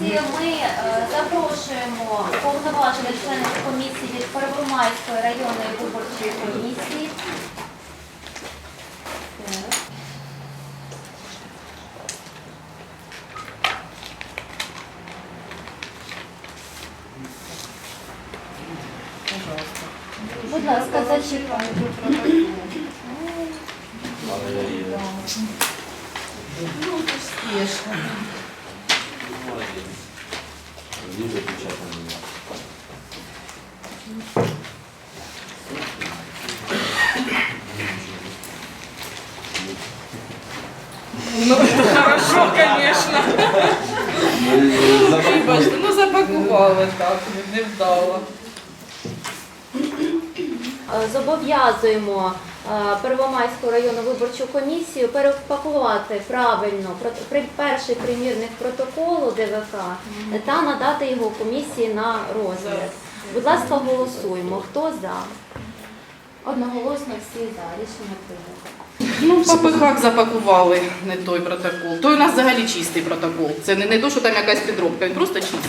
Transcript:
комісії ми е, запрошуємо повноважених членів комісії від Первомайської районної виборчої комісії. Будь ласка, зачекайте. Дуже печатно. Ну, хорошо, конечно. Вибачте, ну запакували так, невдало. Е, Зобов'язуємо е, Первомайську районну виборчу комісію перепакувати правильно перший примірник протоколу ДВК та надати його комісії на розгляд. Будь ласка, голосуємо. Хто за? Одноголосно всі за. Рішення прийнято. Ну, по пихах запакували не той протокол. Той у нас взагалі чистий протокол. Це не, не то, що там якась підробка, він просто чистий.